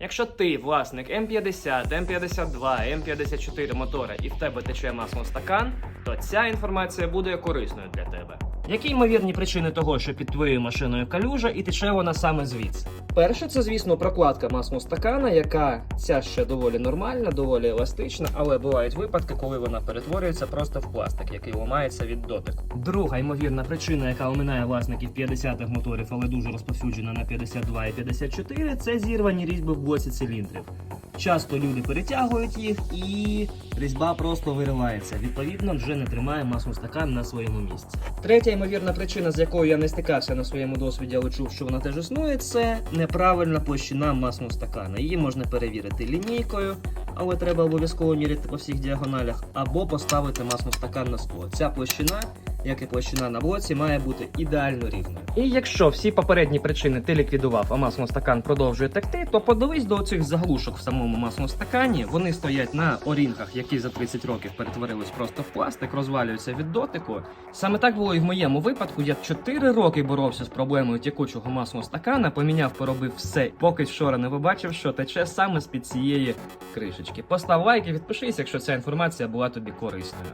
Якщо ти власник М50, М52, М54 мотора і в тебе тече масло стакан, то ця інформація буде корисною для тебе. Які ймовірні причини того, що під твоєю машиною калюжа і тече вона саме звідси? Перше, це звісно прокладка масного стакана, яка ця ще доволі нормальна, доволі еластична, але бувають випадки, коли вона перетворюється просто в пластик, який ламається від дотику. Друга ймовірна причина, яка оминає власників 50-х моторів, але дуже розповсюджена на 52 і 54, це зірвані різьби в блоці циліндрів. Часто люди перетягують їх і різьба просто виривається. Відповідно, вже не тримає маслостакан на своєму місці. Третя ймовірна причина, з якою я не стикався на своєму досвіді, але чув, що вона теж існує, це неправильна площина маслостакана. Її можна перевірити лінійкою, але треба обов'язково міряти по всіх діагоналях, або поставити маслостакан на скло. Ця площина, як і площина на блоці, має бути ідеально рівною. І якщо всі попередні причини ти ліквідував, а маслостакан продовжує текти, то подивись до цих заглушок в самому маслостакані. Вони стоять на орінгах, які за 30 років перетворились просто в пластик, розвалюються від дотику. Саме так було і в моєму випадку. Я 4 роки боровся з проблемою текучого маслостакана, поміняв, поробив все, поки вчора не побачив, що тече саме з під цієї кришечки. Постав лайк і підпишись, якщо ця інформація була тобі корисною.